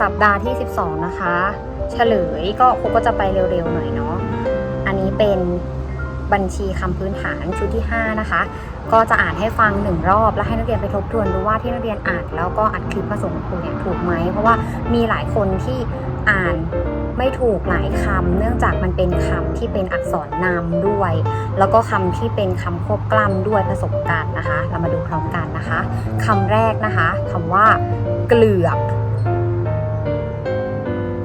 สัปดาห์ที่ 12 นะคะ เฉลยก็ครูก็จะไปเร็วๆหน่อยเนาะอันนี้เป็นบัญชีคำพื้นฐานชุดที่ 5 นะคะ ก็จะอ่านให้ฟังหนึ่งรอบ แล้วให้นักเรียนไปทบทวนดูว่าที่นักเรียนอ่านแล้วก็อัดคลิปมาส่งครูเนี่ยถูกไหม เพราะว่ามีหลายคนที่อ่านไม่ถูกหลายคำเนื่องจากมันเป็นคำที่เป็นอักษรนำด้วย แล้วก็คำที่เป็นคำควบกล้ำด้วยผสมกันนะคะ เรามาดูพร้อมกันนะคะคำแรกนะคะคำว่า เกลือก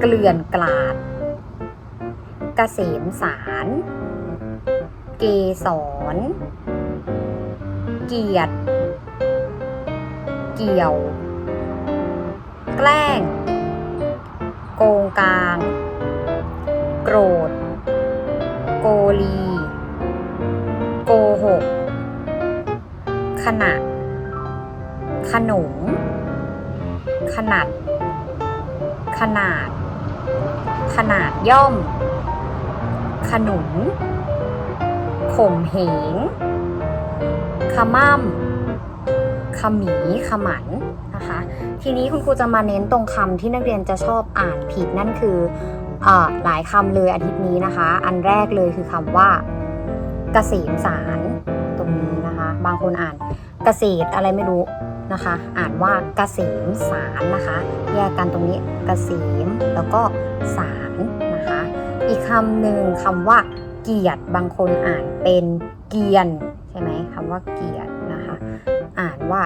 เกลื่อนกลาดกเกษมสาร เกสร เกียรติเกี่ยว แกล้ง โกงกลาง โกรธ โกลี โกหก ขณะ ขนงขนาด ขนาด ขนาดย่อม ขนุนข่มเหงขม่ำขมีขมันนะคะ ทีนี้คุณครูจะมาเน้นตรงคำที่นักเรียนจะชอบอ่านผิดนั่นคืออหลายคำเลยอาทิตย์นี้นะคะ อันแรกเลยคือคำว่ากเกษมสารตรงนี้นะคะ บางคนอ่านกเกษตรอะไรไม่รู้ นะคะ อ่านว่ากเกษมสารนะคะ แยกกันตรงนี้กเกษมแล้วก็สารนะคะ อีกคำหนึ่งคำว่า เกียรติบางคนอ่านเป็นเกียนใช่ไหมคำว่าเกียรตินะคะ อ่านว่า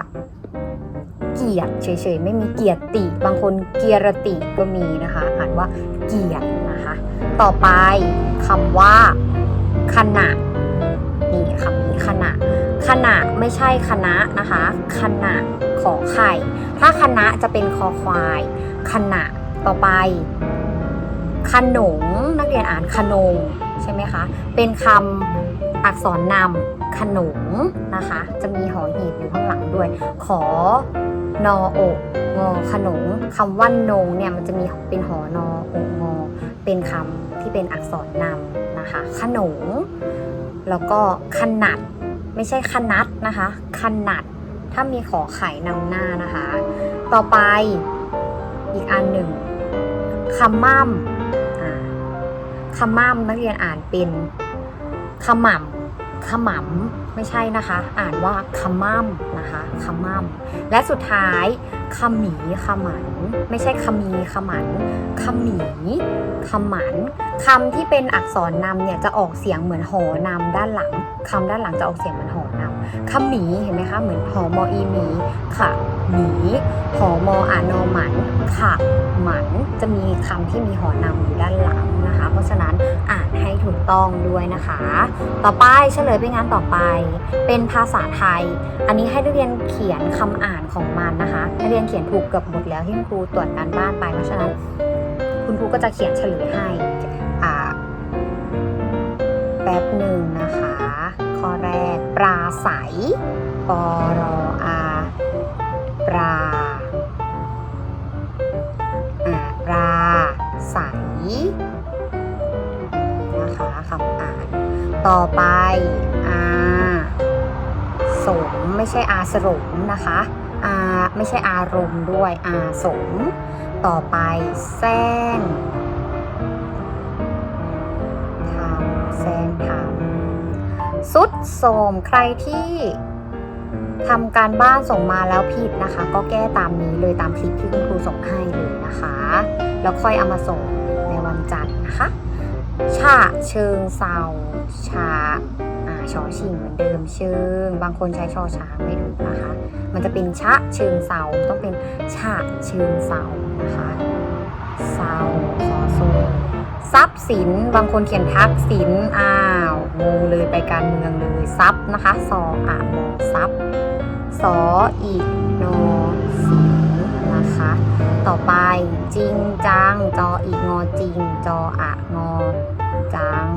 เกียรติเฉยๆไม่มีเกียรติ บางคนเกียรติก็มีนะคะ อ่านว่าเกียรตินะคะ ต่อไปคำว่าขณะนี่คำ ขณะไม่ใช่คณะนะคะขณะขอไข่ ถ้าคณะจะเป็นคอควายขณะต่อไป ขนงนักเรียนอ่านขนงใช่ไหมคะ เป็นคำอักษรนำขนงนะคะ จะมีหอหีบอยู่ข้างหลังด้วย ขอนอโอกงอขนงคำว่านงเนี่ยมันจะมีเป็นหอนอโอกงอเป็นคำที่เป็นอักษรนำนะคะ ขนง แล้วก็ขนัด ไม่ใช่ขนัดนะคะ ขนัด ถ้ามีขอไข่นำหน้านะคะ ต่อไปอีกอันหนึ่งคำม่ำอ่าคำม่ำนักเรียนอ่านเป็นขม่ำขมำไม่ใช่นะคะ อ่านว่าขม่ำนะคะขม่ำและสุดท้ายขมีขมัน ไม่ใช่ขมีขมัน ขมีขมัน คำที่เป็นอักษรนำเนี่ยจะออกเสียงเหมือนหอนำด้านหลังคำด้านหลังจะออกเสียงเหมือนหอนำขมีเห็นไหมคะเหมือนหอมออีหมีค่ะหมีหอมออานอหมันค่ะหมันจะมีคำที่มีหอนำอยู่ด้านหลังนะคะ เพราะฉะนั้นอ่านให้ถูกต้องด้วยนะคะ ต่อไปเฉลยไปงานต่อไป เป็นภาษาไทย อันนี้ให้นักเรียนเขียนคำอ่านของมันนะคะนักเรียนเขียนถูกเกือบหมดแล้วที่ครูตรวจการบ้านไปเพราะฉะนั้น คุณครูก็จะเขียนเฉลยให้ แป๊บหนึ่งนะคะ ข้อแรกปราศัยปรออาปราอาปราศัยนะคะคำอ่าน ต่อไปอาสมไม่ใช่อาสรมนะคะอาไม่ใช่อารมณ์ด้วยอาสม ต่อไปแซง สุดโสมใครที่ทำการบ้านส่งมาแล้วผิดนะคะ ก็แก้ตามนี้เลยตามคลิปที่คุณครูส่งให้เลยนะคะ แล้วค่อยเอามาส่งในวันจันทร์นะคะชาเชิงเซาชาอ่าชอชิงเหมือนเดิมเชิง บางคนใช้ชอช้างไม่ถูกนะคะ มันจะเป็นชะเชิงเซาต้องเป็นชะเชิงเซานะคะเซาซอโซ ทรัพย์สิน บางคนเขียนทักสิน อ้าวงงเลยไปการเมืองเลยทรัพย์นะคะซออะมอทรัพย์สออีกโนสินนะคะ ต่อไปจริงจังจออีกงอจริง จออะงอจัง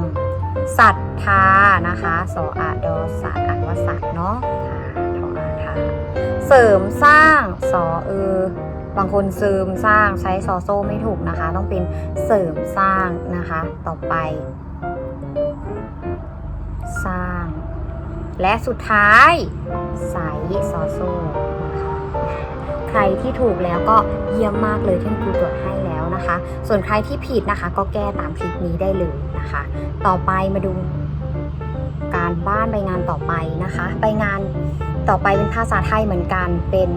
ศรัทธานะคะสออะดอสัตอ่านว่าสัตเนาะทาทออาทาเสริมสร้างสอเออ บางคนเสริมสร้างใช้ซอโซ่ไม่ถูกนะคะ ต้องเป็นเสริมสร้างนะคะ ต่อไป สร้าง และสุดท้ายใสซอโซ่นะคะใครที่ถูกแล้วก็เยี่ยมมากเลยที่ครูตรวจให้แล้วนะคะ ส่วนใครที่ผิดนะคะ ก็แก้ตามคลิปนี้ได้เลยนะคะ ต่อไปมาดูการบ้านใบงานต่อไปนะคะ ใบงานต่อไปเป็นภาษาไทยเหมือนกันเป็น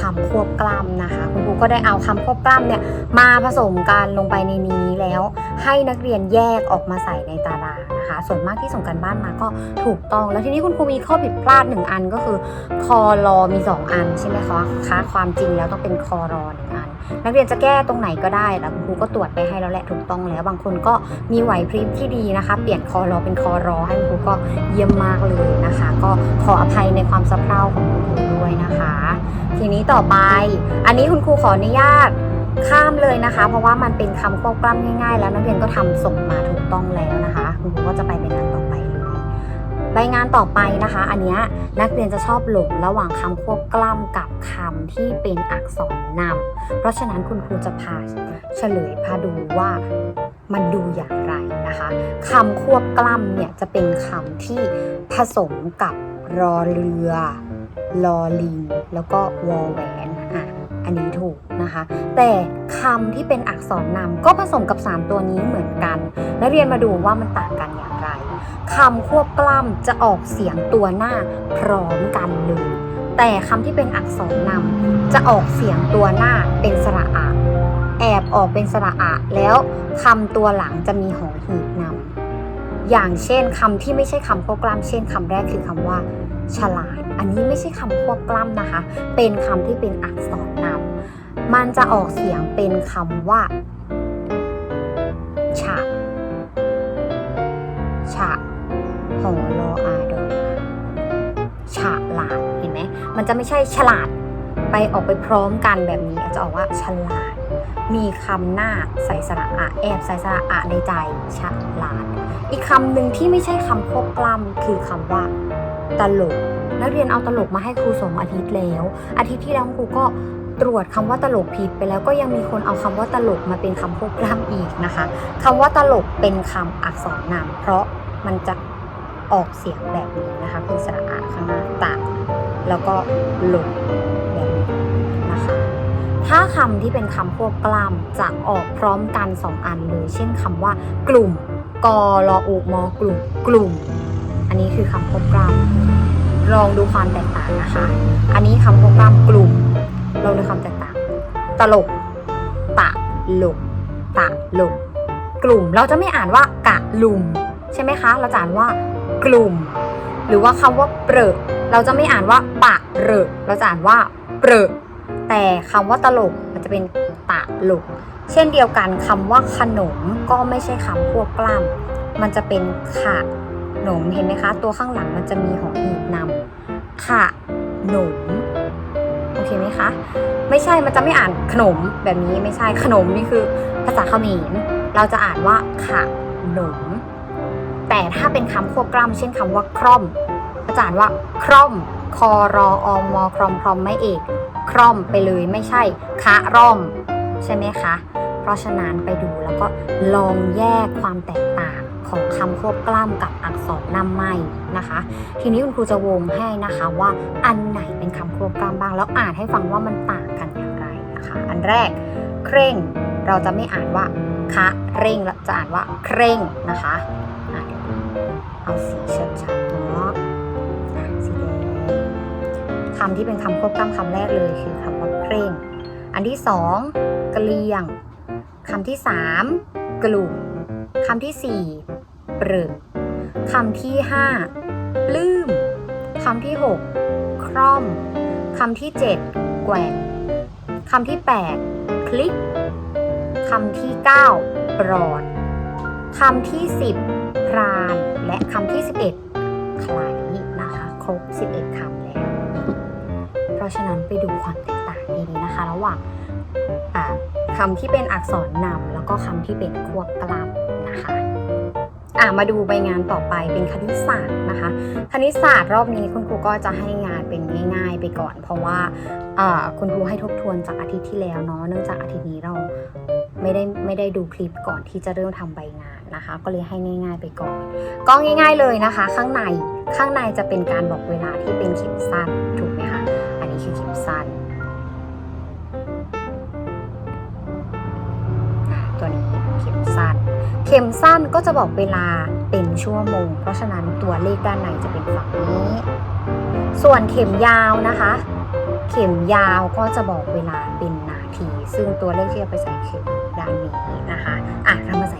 คำควบกล้ำนะคะ คุณครูก็ได้เอาคำควบกล้ำเนี่ยมาผสมกันลงไปในนี้แล้วให้นักเรียนแยกออกมาใส่ในตารางนะคะ ส่วนมากที่ส่งกันบ้านมาก็ถูกต้อง แล้วทีนี้คุณครูมีข้อผิดพลาดหนึ่งอันก็คือคอรอมีสองอันใช่ไหมคะคะความจริงแล้วต้องเป็นคอรอหนึ่งอัน นักเรียนจะแก้ตรงไหนก็ได้แต่คุณครูก็ตรวจไปให้แล้วแหละถูกต้องแล้ว บางคนก็มีไหวพริบที่ดีนะคะ เปลี่ยนคอรอเป็นคอรอให้คุณครูก็เยี่ยมมากเลยนะคะ ก็ขออภัยในความสะเพร่าของคุณครูด้วยนะคะ ทีนี้ต่อไป อันนี้คุณครูขออนุญาตข้ามเลยนะคะ เพราะว่ามันเป็นคำควบกล้ำง่าย ๆ แล้วนักเรียนก็ทำส่งมาถูกต้องแล้วนะคะ คุณครูก็จะไปใบงานต่อไปเลย ใบงานต่อไปนะคะ อันนี้นักเรียนจะชอบหลงระหว่างคำควบกล้ำกับคำที่เป็นอักษรนำเพราะฉะนั้นคุณครูจะพาเฉลยพาดูว่ามันดูอย่างไรนะคะคำควบกล้ำเนี่ยจะเป็นคำที่ผสมกับรอเรือลอลิง แล้วก็วอแหวนอะอันนี้ถูกนะคะ แต่คำที่เป็นอักษรนำก็ผสมกับ 3 ตัวนี้เหมือนกัน และเรียนมาดูว่ามันต่างกันอย่างไร คำควบกล้ำจะออกเสียงตัวหน้าพร้อมกันเลย แต่คำที่เป็นอักษรนำจะออกเสียงตัวหน้าเป็นสระอะ แอบออกเป็นสระอะแล้วคำตัวหลังจะมีหอหีบนำอย่างเช่นคำที่ไม่ใช่คำควบกล้ำเช่นคำแรกคือคำว่า ฉลาด อันนี้ไม่ใช่คำควบกล้ำนะคะ เป็นคำที่เป็นอักษรนำมันจะออกเสียงเป็นคำว่าฉะฉ มันจะไม่ใช่ฉลาดไปออกไปพร้อมกันแบบนี้อาจจะออกว่าฉลาด มีคำหน้าใส่สระอะแอบใส่สระอะในใจฉลาด อีกคำหนึ่งที่ไม่ใช่คำควบกล้ำคือคำว่าตลกนักเรียนเอาตลกมาให้ครูสองอาทิตย์แล้ว อาทิตย์ที่แล้วครูก็ตรวจคำว่าตลกผิดไปแล้วก็ยังมีคนเอาคำว่าตลกมาเป็นคำควบกล้ำอีกนะคะคำว่าตลกเป็นคำอักษรนามเพราะมันจะออกเสียงแบบนี้นะคะเป็นสระอะข้างหน้าตะ แล้วก็หลกแบบนี้นะคะ ถ้าคำที่เป็นคำควบกล้ำจะออกพร้อมกันสองอันเลยเช่นคำว่ากลุ่มกอรออุมอกลุ่มกลุ่ม อันนี้คือคำควบกล้ำลองดูความแตกต่างนะคะ อันนี้คำควบกล้ำกลุ่มลองดูความแตกต่าง ตลก ตะลกตะลกกลุ่มเราจะไม่อ่านว่ากะลุมใช่ไหมคะ เราจะอ่านว่ากลุ่ม หรือว่าคำว่าเปรอะเราจะไม่อ่านว่าปะเรอะเราจะอ่านว่าเปรอะแต่คำว่าตลกมันจะเป็นตะลก เช่นเดียวกันคำว่าขนมก็ไม่ใช่คำควบกล้ำมันจะเป็นขะหนมเห็นไหมคะ ตัวข้างหลังมันจะมีหอหีบนำขะหนมโอเคไหมคะไม่ใช่มันจะไม่อ่านขนมแบบนี้ไม่ใช่ขนมนี่คือภาษาเขมรเราจะอ่านว่าขะหนม แต่ถ้าเป็นคำควบกล้ำเช่นคำว่าคร่อมเราจะอ่านว่าคร่อมคอรออมอครอมพรอมไม่เอก คร่อมไปเลยไม่ใช่คะร่อม ใช่ไหมคะ เพราะฉะนั้นไปดูแล้วก็ลองแยกความแตกต่างของคำควบกล้ำกับอักษรนำไม่นะคะ ทีนี้คุณครูจะวงให้นะคะว่าอันไหนเป็นคำควบกล้ำบ้าง แล้วอ่านให้ฟังว่ามันต่างกันอย่างไรนะคะ อันแรกเคร่งเราจะไม่อ่านว่าคะเร่งเราจะอ่านว่าเคร่งนะคะะ เอาสีเชิดชัดเนาะอะสีแดงคำที่เป็นคำควบกล้ำคำแรกเลยคือคำว่าเคร่ง อันที่สองเกลียงคำที่สามกลุ่มคำที่สี่เปรึกคำที่ห้าปลื้มคำที่หกคร่อมคำที่เจ็ดแกว่งคำที่แปดคลิกคำที่เก้าปลอดคำที่สิบ รานและคำที่สิบเอ็ดคลนะคะ ครบสิบเอ็ดคำแล้ว เพราะฉะนั้นไปดูความแตกต่างดีๆนะคะ ระหว่างคำที่เป็นอักษรนำแล้วก็คำที่เป็นควบกล้ำนะคะอ่ามาดูใบงานต่อไปเป็นคณิตศาสตร์นะคะ คณิตศาสตร์รอบนี้คุณครูก็จะให้งานเป็นง่าย ๆ ไปก่อน เพราะว่าอ่าคุณครูให้ทบทวนจากอาทิตย์ที่แล้วเนาะเนื่องจากอาทิตย์นี้เราไม่ได้ไม่ได้ดูคลิปก่อนที่จะเริ่มทำใบงาน นะคะ ก็เลยให้ง่าย ๆ ไปก่อน ก็ง่าย ๆเลยนะคะ ข้างในข้างในจะเป็นการบอกเวลาที่เป็นเข็มสั้นถูกไหมคะอันนี้คือเข็มสั้นตัวนี้เข็มสั้น เข็มสั้นก็จะบอกเวลาเป็นชั่วโมง เพราะฉะนั้นตัวเลขด้านในจะเป็นฝั่งนี้ ส่วนเข็มยาวนะคะ เข็มยาวก็จะบอกเวลาเป็นนาที ซึ่งตัวเลขที่จะไปใส่เข็มด้านนี้นะคะ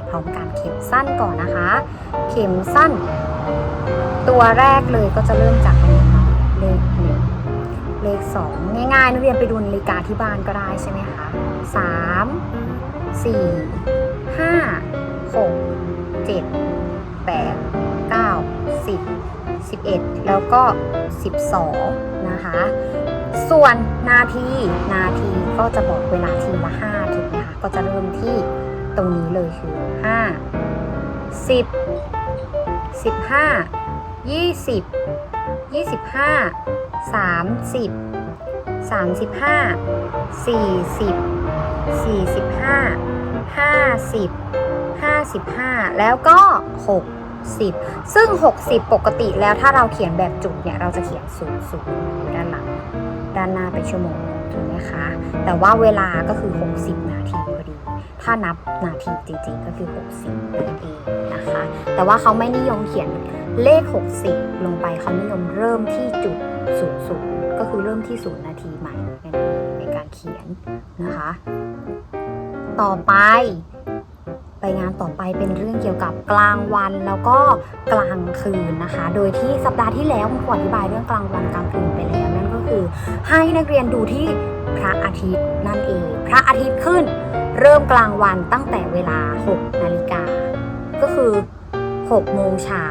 พร้อมกันเข็มสั้นก่อนนะคะ เข็มสั้น ตัวแรกเลยก็จะเริ่มจากตรงนี้เนาะเลขหนึ่งเลขสองง่ายๆนักเรียนไปดูนาฬิกาที่บ้านก็ได้ใช่ไหมคะสามสี่ห้าหกเจ็ดแปดเก้าสิบสิบเอ็ดแล้วก็สิบสองนะคะ ส่วนนาทีนาทีก็จะบอกเวลาทีละห้าถูกไหมคะก็จะเริ่มที่ ตรงนี้เลยคือห้าสิบสิบห้ายี่สิบยี่สิบห้าสามสิบสามสิบห้าสี่สิบสี่สิบห้าห้าสิบห้าสิบห้าแล้วก็หกสิบซึ่ง 60 ปกติแล้วถ้าเราเขียนแบบจุดเนี่ย เราจะเขียนศูนย์ศูนย์อยู่ด้านหลัง ด้านหน้าเป็นชั่วโมงถูกไหมคะ แต่ว่าเวลาก็คือ 60 นาที ถ้านับนาทีจริงๆ ก็คือ 60นั่นเองนะคะ แต่ว่าเขาไม่นิยมเขียนเลข 60 ลงไปเขานิยมเริ่มที่จุด00ก็คือเริ่มที่ 0 นาทีใหม่ในการเขียนนะคะ ต่อไปไปงานต่อไปเป็นเรื่องเกี่ยวกับกลางวันแล้วก็กลางคืนนะคะ โดยที่สัปดาห์ที่แล้วคุณครูอธิบายเรื่องกลางวันกลางคืนไปแล้วนั่นก็คือ ให้นักเรียนดูที่พระอาทิตย์นั่นเอง พระอาทิตย์ขึ้น เริ่มกลางวันตั้งแต่เวลา 6 นาฬิกา ก็คือ 6 โมงเช้า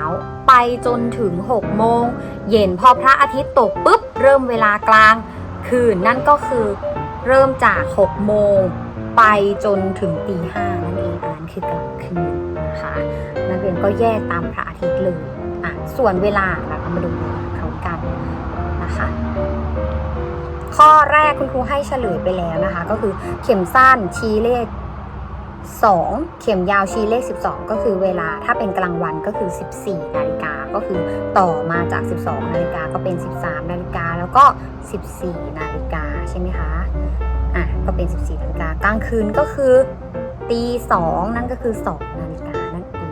ไปจนถึง 6 โมง เย็นพอพระอาทิตย์ตกปุ๊บ เริ่มเวลากลางคืนนั่นก็คือเริ่มจาก 6 โมง ไปจนถึงตีห้านั่นเองอันนั้นคือกลางคืนนะคะนักเรียนก็แยกตามพระอาทิตย์เลยอะส่วนเวลาเราก็มาดูพร้อมกันนะคะ ข้อแรกคุณครูให้เฉลยไปแล้วนะคะ ก็คือเข็มสั้นชี้เลข 2 เข็มยาวชี้เลข 12 ก็คือเวลาถ้าเป็นกลางวันก็คือ 14 นาฬิกาก็คือต่อมาจาก 12 นาฬิกาก็เป็น 13 นาฬิกาแล้วก็ 14 นาฬิกาใช่ไหมคะอะก็เป็น 14 นาฬิกากลางคืนก็คือตี2นั่นก็คือ 2 นาฬิกานั่นเอง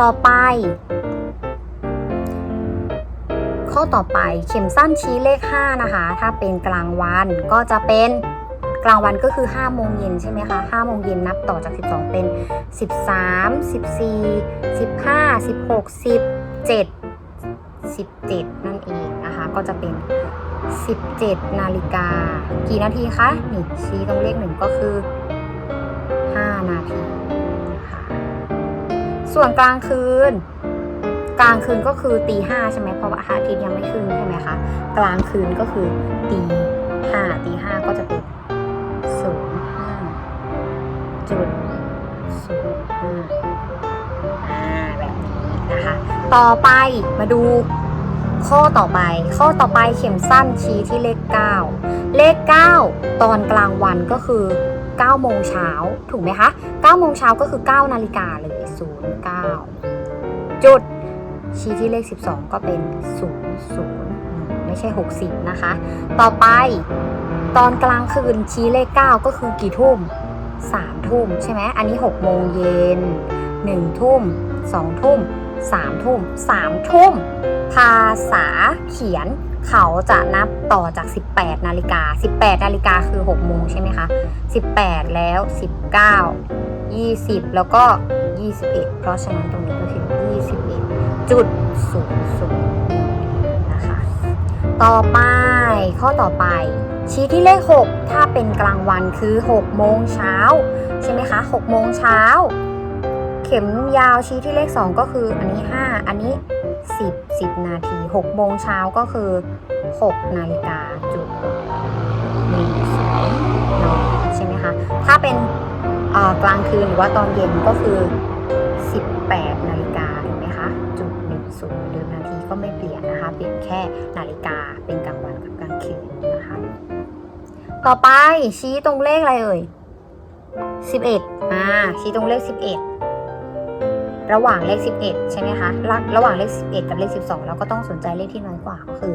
ต่อไป ข้อต่อไป เข็มสั้นชี้เลข 5 นะคะ ถ้าเป็นกลางวันก็จะเป็นกลางวันก็คือ5โมงเย็นใช่ไหมคะ5โมงเย็นนับต่อจาก 12 เป็น 13 14 15 16 17 17 นั่นเองนะคะ ก็จะเป็น 17 นาฬิกา กี่นาทีคะนี่ชี้ตรงเลขหนึ่งก็คือ 5 นาทีนะคะส่วนกลางคืน กลางคืนก็คือตีห้าใช่ไหมเพราะว่าอาทิตย์ยังไม่ขึ้นใช่ไหมคะกลางคืนก็คือตีห้าตีห้าก็จะเป็นศูนย์ห้าจุดศูนย์ห้าอ่าแบบนี้นะคะ ต่อไปมาดูข้อต่อไป ข้อต่อไปเข็มสั้นชี้ที่เลข 9 เลข 9 ตอนกลางวันก็คือ9โมงเช้าถูกไหมคะ9โมงเช้าก็คือ 9 นาฬิกาเลย09จุด ชี้ที่เลข 12 ก็เป็น 00 ไม่ใช่ 60 นะคะ ต่อไปตอนกลางคืนชี้เลข 9 ก็คือกี่ทุ่ม 3 ทุ่มใช่ไหมอันนี้ 6 โมงเย็น 1 ทุ่ม 2 ทุ่ม 3 ทุ่ม 3 ทุ่ม ภาษาเขียนเขาจะนับต่อจาก 18 นาฬิกา 18 นาฬิกาคือ 6 โมงใช่ไหมคะ 18 แล้ว 19 20 แล้วก็ 21 เพราะฉะนั้นตรงนี้ก็คือ จุดศูนย์ศูนย์นะคะ ต่อไปข้อต่อไป ชี้ที่เลข 6 ถ้าเป็นกลางวันคือ6โมงเช้าใช่ไหมคะ6โมงเช้า เข็มยาวชี้ที่เลข 2 ก็คืออันนี้ 5 อันนี้ 10 10 นาที6โมงเช้าก็คือ 6 นาฬิกาจุดหนึ่งศูนย์นาทีใช่ไหมคะ ถ้าเป็นกลางคืนหรือว่าตอนเย็นก็คือ ก็ไม่เปลี่ยนนะคะเปลี่ยนแค่นาฬิกาเป็นกลางวันกับกลางคืนนะคะ ต่อไปชี้ตรงเลขอะไรเอ่ย11อ่าชี้ตรงเลข 11 ระหว่างเลข 11 ใช่ไหมคะระระหว่างเลข 11 กับเลข 12 เราก็ต้องสนใจเลขที่น้อยกว่าก็คือ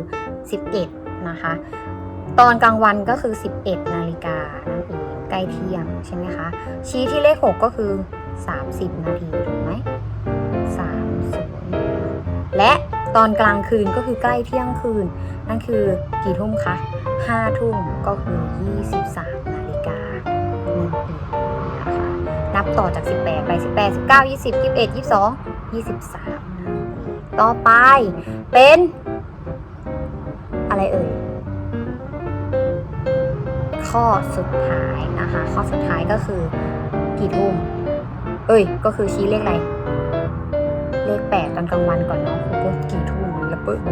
11 นะคะ ตอนกลางวันก็คือ 11 นาฬิกานั่นเองใกล้เที่ยงใช่ไหมคะ ชี้ที่เลข 6 ก็คือ 30 นาทีถูกไหม30 และ ตอนกลางคืนก็คือใกล้เที่ยงคืน นั่นคือกี่ทุ่มคะ5ทุ่มก็คือ 23นาฬิกานั่นเองนะคะนับต่อจาก 18 ไป 18 19 20 21 22 23นั่นเองต่อไปเป็น อะไรเอ่ยข้อสุดท้ายนะคะ ข้อสุดท้ายก็คือกี่ทุ่มเอ้ย ก็คือชี้เลขอะไร เลขแปดตอนกลางวันก่อนเนา ก็กี่ทุ่มแล้วปิดบ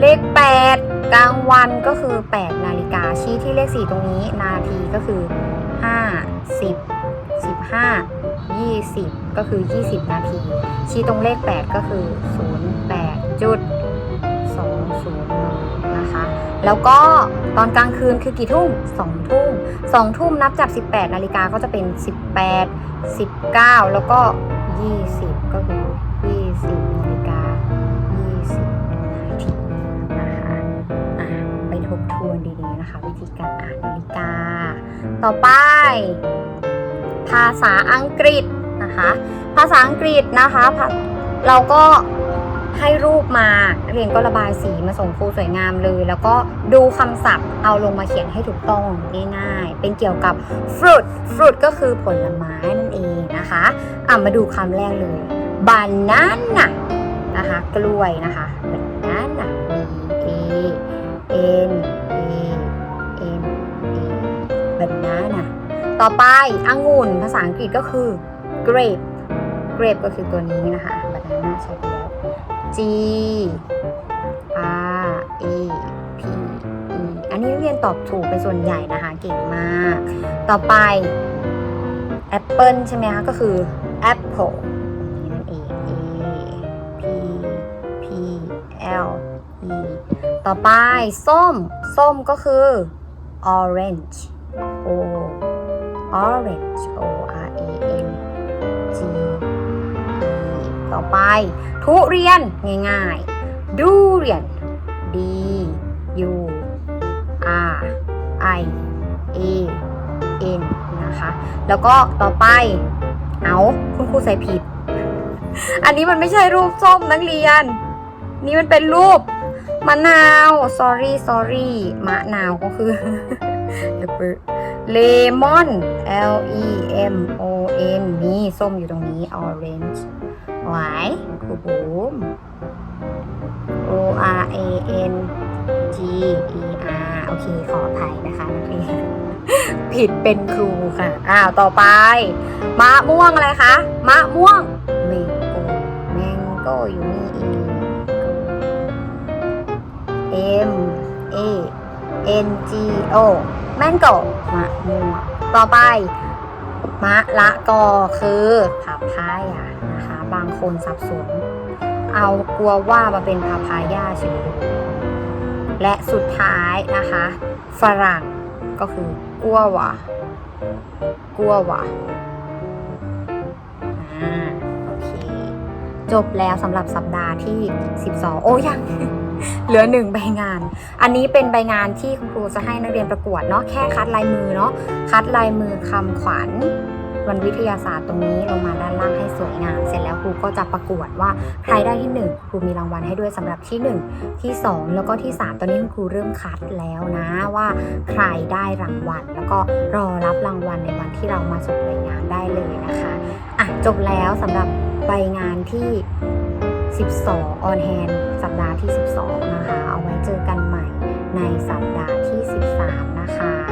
เลขแปดกลางวันก็คือแปดนาฬิกาชี้ที่เลขสี่ตรงนี้ นาทีก็คือห้าสิบสิบห้ายี่สิบก็คือยี่สิบนาที ชี้ตรงเลขแปดก็คือศูนย์แปดจุดสองศูนย์นะคะ แล้วก็ตอนกลางคืนคือกี่ทุ่มสองทุ่มสองทุ่มนับจาก 18 นาฬิกาก็จะเป็น 18 19 แล้วก็ 20 ก็คือ ต่อไป ภาษาอังกฤษนะคะ ภาษาอังกฤษนะคะ เราก็ให้รูปมาเรียนก็ระบายสีมาส่งครูสวยงามเลย แล้วก็ดูคำศัพท์เอาลงมาเขียนให้ถูกต้องง่ายๆ เป็นเกี่ยวกับ fruit fruit ก็คือผลไม้นั่นเองนะคะอะมาดูคำแรกเลย banana นะคะ กล้วยนะคะ banana b a n a n ต่อไปองุ่นภาษาอังกฤษก็คือ grape grape ก็คือตัวนี้นะคะ banana ใช้ไปแล้ว G R A P E อันนี้นักเรียนตอบถูกเป็นส่วนใหญ่นะคะ เก่งมาก ต่อไป Apple ใช่ไหมคะ ก็คือ Apple นี่นั่นเอง A P P L E ต่อไปส้ม ส้มก็คือ Orange Orange O R A N G E ต่อไป ทุเรียนง่ายๆ ดูเรียน D U R I A N นะคะ แล้วก็ต่อไป เอาคุณครูใส่ผิด อันนี้มันไม่ใช่รูปส้มนักเรียน นี่มันเป็นรูปมะนาว sorry sorry มะนาวก็คือ เลมอน L E M O N นี่ส้มอยู่ตรงนี้ orange ไว้ครูบูม O R A N G E R โอเค ขออภัยนะคะนักเรียนผิดเป็นครูค่ะ อ้าว ต่อไป มะม่วงอะไรคะ มะม่วงแมงโกแมงโกอยู่นี่เอง M A N G O แมงโกมะม่วงต่อไป มะละกอคือผับพายานะคะ บางคนสับสน เอากลัวว่ามาเป็นพาพายาเฉยๆและสุดท้ายนะคะ ฝรั่งก็คือกัววะกัววะอ่าโอเค จบแล้วสำหรับสัปดาห์ที่ 12 โอ้ยัง เหลือหนึ่งใบงาน อันนี้เป็นใบงานที่คุณครูจะให้นักเรียนประกวดเนาะแค่คัดลายมือเนาะคัดลายมือคำขวัญวันวิทยาศาสตร์ตรงนี้ลงมาด้านล่างให้สวยงาม เสร็จแล้วครูก็จะประกวดว่าใครได้ที่1ครูมีรางวัลให้ด้วยสำหรับที่ 1 ที่ 2 แล้วก็ที่ 3 ตอนนี้คุณครูเริ่มคัดแล้วนะว่าใครได้รางวัล แล้วก็รอรับรางวัลในวันที่เรามาส่งรายงานได้เลยนะคะอะจบแล้วสำหรับใบงานที่ 12 on hand สัปดาห์ที่ 12 นะคะ เอาไว้เจอกันใหม่ในสัปดาห์ที่ 13 นะคะ